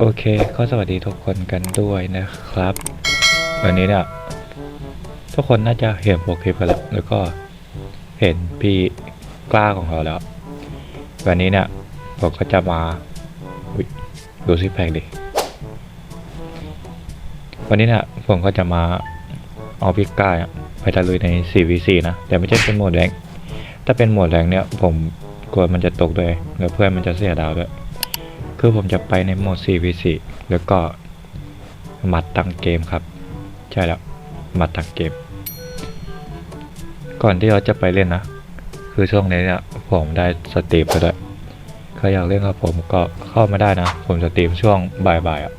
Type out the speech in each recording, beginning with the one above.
โอเคก็สวัสดีทุกคนกันด้วยนะครับ วันนี้เนี่ยทุกคนน่าจะเห็นโปรคลิปกันแล้ว แล้วก็เห็นพี่กล้าของเราแล้ว วันนี้เนี่ยผมก็จะมาดูซิแพกดิ วันนี้เนี่ยผมก็จะมาเอาพี่กล้ายไปตะลุยใน 4v4 นะ แต่ไม่ใช่เป็นโหมดแรงถ้าเป็นโหมดแรงเนี่ยผมกลัวมันจะตกด้วยแล้วเพื่อนมันจะเสียดาวด้วย คือผมจะไปในโหมด 4v4 แล้วก็มัดตั้งเกมครับ ใช่แล้วมัดตั้งเกม ก่อนที่เราจะไปเล่นนะ คือช่วงนี้เนี่ยผมได้สตรีมไปด้วยใครอยากเล่นกับผมก็เข้ามาได้นะ ผมสตรีมช่วงบ่ายๆอะ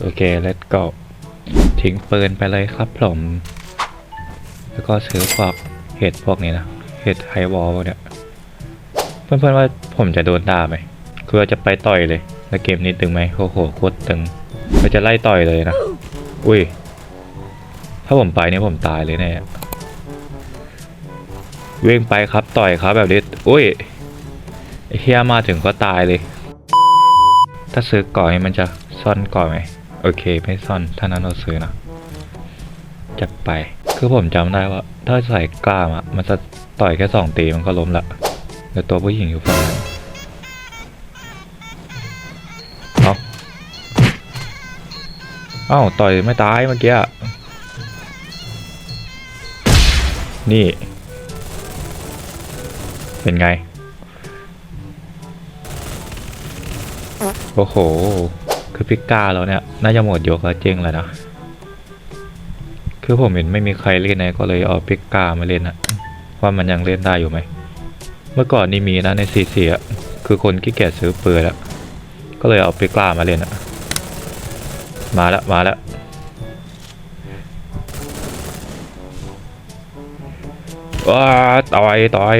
โอเค let's go ทิ้งปืนไปเลยครับผม แล้วก็ซื้อพวกเห็ดพวกนี้นะ เห็ดไฮวอลพวกเนี่ย เพื่อนๆว่าผมจะโดนด่าไหม คือเราจะไปต่อยเลยแล้วเกมนี้ตึงไหมโอ้โหโคตรตึงเราจะไล่ต่อยเลยนะ อุ้ย ถ้าผมไปนี่ผมตายเลยแน่เว่งไปครับต่อยครับแบบนี้อุ้ยเฮียมาถึงก็ตายเลย ถ้าซื้อก่อนนี่มันจะซ่อนก่อนไหมโอเคไม่ซ่อนถ้านั้นเราซื้อนะจัดไป คือผมจำได้ว่า ถ้าใส่กล้ามอะมันจะต่อยแค่สองตีมันก็ล้มละแล้วตัวผู้หญิงอยู่ฝั่งนั้น อ้าต่อยไม่ตายเมื่อกี้ นี่ เป็นไง โอ้โห คือพิก้าแล้วเนี่ย น่าจะหมดยกแล้วเจ๊งแล้วนะ คือผมเห็นไม่มีใครเล่นไงก็เลยเอาพิก้ามาเล่นอะว่ามันยังเล่นได้อยู่ไหม เมื่อก่อนนี่มีนะในซีซีอะคือคนขี้เกียจซื้อปืนอะก็เลยเอาไปกล้ามาเล่นอะ มาแล้วมาแล้วว้าต่อยต่อย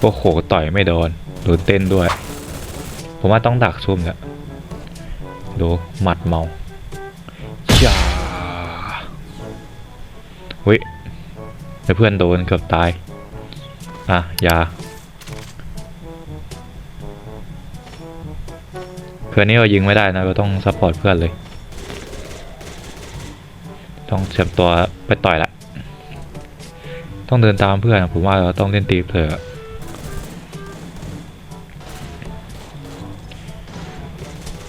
โอ้โหต่อยไม่โดนโดนเต้นด้วย ผมว่าต้องดักซุ่มเนี่ยดูหมัดเมาจ้าเฮ้ยแล้วเพื่อนโดนเกือบตาย อะยา เพื่อนนี่เรายิงไม่ได้นะเราต้องซัพพอร์ตเพื่อนเลย ต้องเสียบตัวไปต่อยละ ต้องเดินตามเพื่อนผมว่าเราต้องเล่นตีเพลอ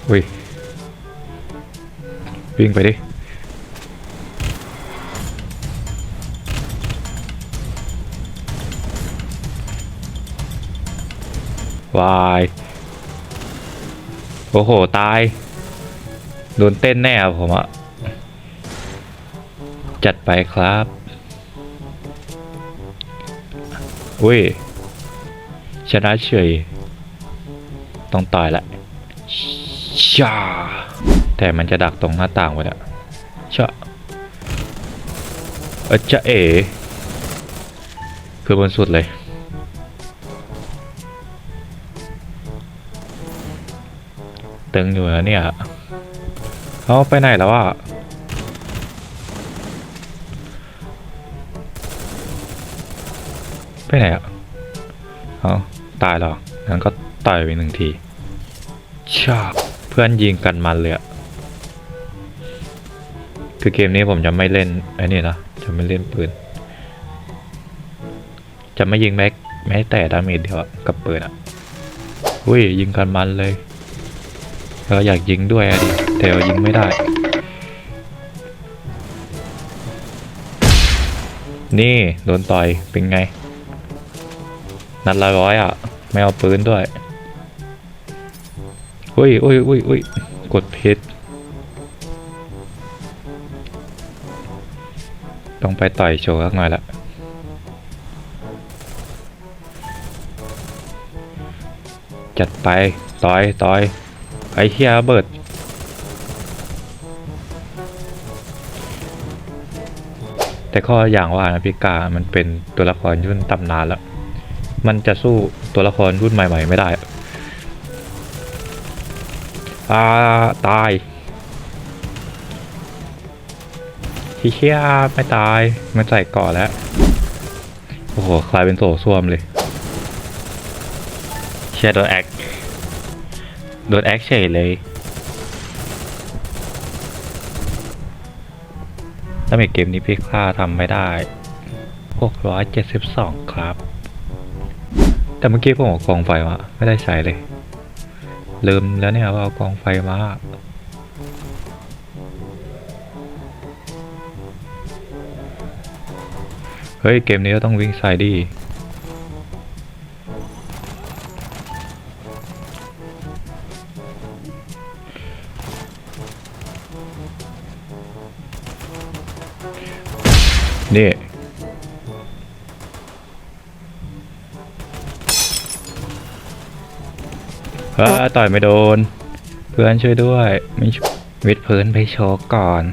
อุ้ยวิ่งไปดิวาย โอ้โห ตาย โดนเต้นแน่อผมอะจัดไปครับ อุ้ย ชนะเฉย ต้องต่อยละชาแต่มันจะดักตรงหน้าต่างไว้อะชะเออจะเอคือบนสุดเลย ตึงอยู่นะเนี่ยเขาไปไหนแล้วอะไปไหนอะเอาตายแล้วงั้นก็ต่อยไปหนึ่งทีชาเพื่อนยิงกันมันเลยอะคือเกมนี้ผมจะไม่เล่นไอ้นี่นะ จะไม่เล่นปืน จะไม่ยิงแม็กแม้แต่ดาเมจเดียวกับปืนอะอุ้ยยิงกันมันเลย เราอยากยิงด้วยอะดิแต่เรายิงไม่ได้ นี่โดนต่อยเป็นไง นัดละร้อยอะ ไม่เอาปืนด้วยอุ้ยอุ้ยอุ้ยอุ้ยกดพิษต้องไปต่อยโชว์สักหน่อยละจัดไป ต่อย ต่อย ไอ้เฮียเบิดแต่ข้ออย่างว่านะพิกามันเป็นตัวละครรุ่นตำนานแล้ว มันจะสู้ตัวละครรุ่นใหม่ ๆ ไม่ได้อ่าตายทีเชียไม่ตายมันใส่ก่อนแล้ว โอ้โห คลายเป็นโสส้วมเลย เชียโดนแอค โดนแอคเฉยเลยถ้ามีเกมนี้พี่ค่าทำไม่ได้ 672 ครับ แต่เมื่อกี้ผมเอากองไฟมาไม่ได้ใช้เลย ลืมแล้วเนี่ยว่าเอากองไฟมาเฮ้ย เกมนี้ก็ต้องวิ่งซ้ายดี นี่เฮ้ยต่อยไม่โดน เพื่อนช่วยด้วยไม่ช่วยวิดพื้นไปโชกก่อน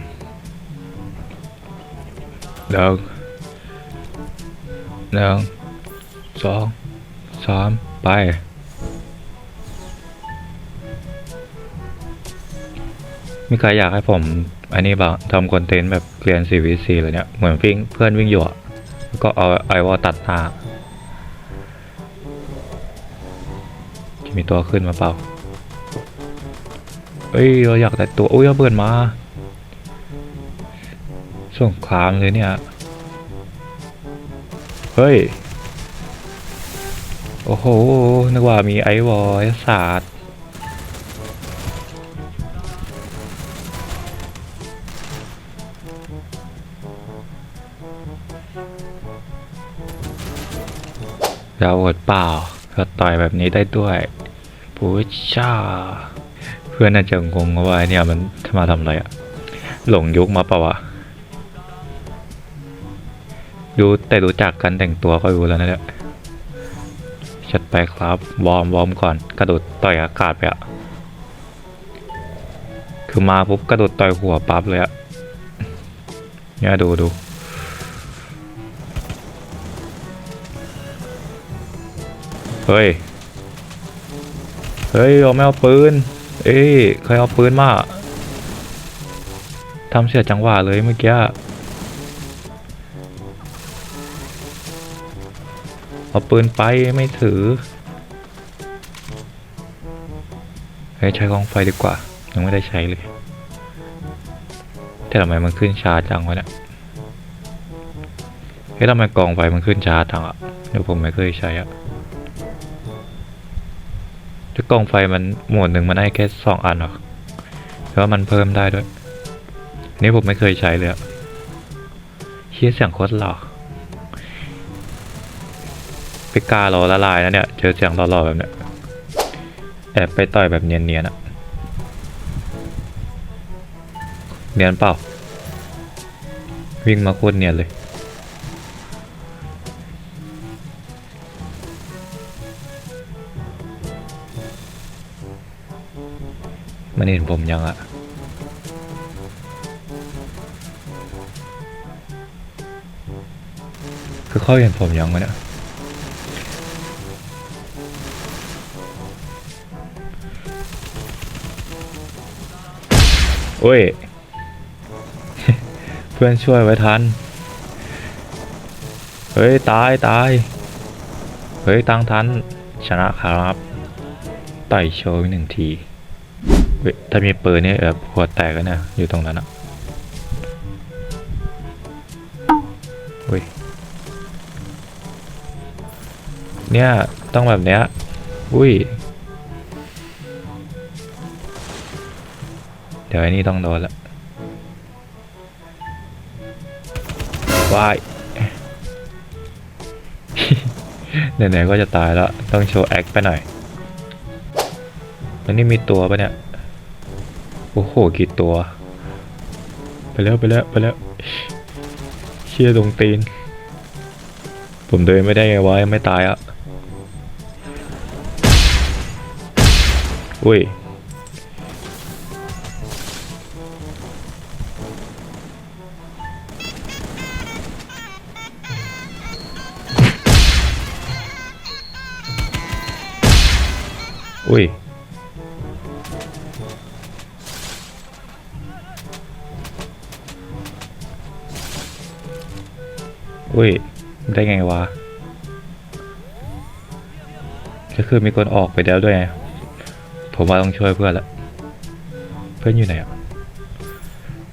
หนึ่งหนึ่งสองสามไป มีใครอยากให้ผม อันนี้บ้างทำคอนเทนต์แบบเรียน CVC เลยเนี่ย เหมือนวิ่งเพื่อนวิ่งอยู่อะแล้วก็เอาไอวอลตัดหน้าจะมีตัวขึ้นมาเปล่าเอ้ยเราอยากแต่ตัวอุ้ยเอาเบิร์นมาส่งครามเลยเนี่ย เฮ้ย โอ้โห นึกว่ามีไอวอลศาสตร์ เราอดเปล่าก็ต่อยแบบนี้ได้ด้วยปูชาเพื่อนน่าจะงงว่าไอ้เนี่ยมันมาทำอะไรอะหลงยุคมาเปล่าวะดูแต่รู้จักกันแต่งตัวก็รู้แล้วนะเนี่ยจัดไปครับ วอร์มวอร์มก่อน กระโดดต่อยอากาศไปอะคือมาปุ๊บกระโดดต่อยหัวปั๊บเลยอะเนี่ยดูดู เฮ้ย เฮ้ยเอาไม่เอาปืน เอ้ยใครเอาปืนมาทำเสียจังหวะเลยเมื่อกี้เอาปืนไปไม่ถือเฮ้ยใช้กองไฟดีกว่า ยังไม่ได้ใช้เลย แต่ทำไมมันขึ้นชาจังวะเนี่ยเฮ้ยทำไมกองไฟมันขึ้นชาจังอะเดี๋ยวผมไม่เคยใช้อะ ถ้ากล้องไฟมันหมวดหนึ่งมันได้แค่สองอันหรอแล้วามันเพิ่มได้ด้วย นี่ผมไม่เคยใช้เลยอะเฮียเสียงโคตรหล่อไปกาเราละลายนะเนี่ย เจอเสียงหล่อๆแบบเนี้ย แอบไปต่อยแบบเนียนๆอะเนียนเปล่า วิ่งมาโคตรเนียนเลย มันเห็นผมยังอะคือเขาเห็นผมยังวะเนี่ยโอ้ย เพื่อนช่วยไว้ทัน เฮ้ย ตายตาย เฮ้ย ตังทัน ชนะครับ ต่อยโชว์อีกหนึ่งที ถ้ามีปืนนี่แบบหัวแตกแล้วเนี่ยอยู่ตรงนั้นอะอุ้ยเนี่ย ต้องแบบเนี้ย อุ้ย เดี๋ยวไอ้นี่ต้องโดนละวายไหนๆก็จะตายแล้ว ต้องโชว์แอคไปหน่อยแล้วนี่มีตัวปะเนี่ย โอ้โหกี่ตัว ไปแล้วไปแล้วไปแล้วเชี่ยตรงตีน ผมเดินไม่ได้ไงวะยังไม่ตายอะอุ้ยอุ้ย อุ้ย ได้ไงวะ ก็คือมีคนออกไปแล้วด้วยไง ผมว่าต้องช่วยเพื่อนละ เพื่อนอยู่ไหนอะ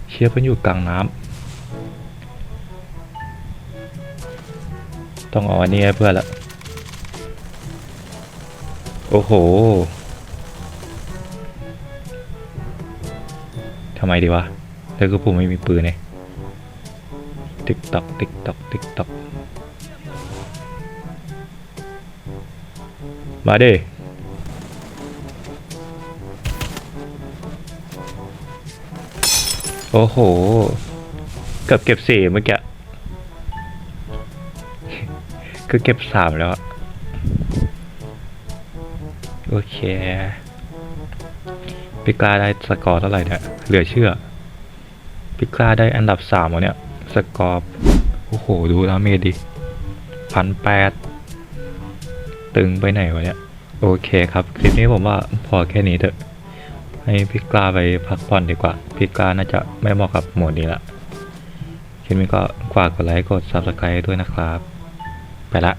เชียเพื่อนอยู่กลางน้ำ ต้องเอาอันนี้ให้เพื่อนละ โอ้โหทำไมดีวะแล้วก็ผมไม่มีปืนเนี่ย ติ๊กตอกติ๊กตอกติ๊กตอกมาดิโอ้โห เกือบเก็บสี่เมื่อกี้คือเก็บสามแล้ว โอเคพิกลาได้สกอร์เท่าไหร่เนี่ยเหลือเชื่อพิกลาได้อันดับสามวะเนี่ย สกอร์โอ้โห ดูแล้วเมดิพันแปดตึงไปไหนวะเนี่ย โอเคครับ คลิปนี้ผมว่าพอแค่นี้เถอะ ให้พิกลาไปพักผ่อนดีกว่า พิกลาน่าจะไม่เหมาะกับโหมดนี้ละคลิปนี้ก็ฝากกดไลค์กด subscribe ด้วยนะครับ ไปละ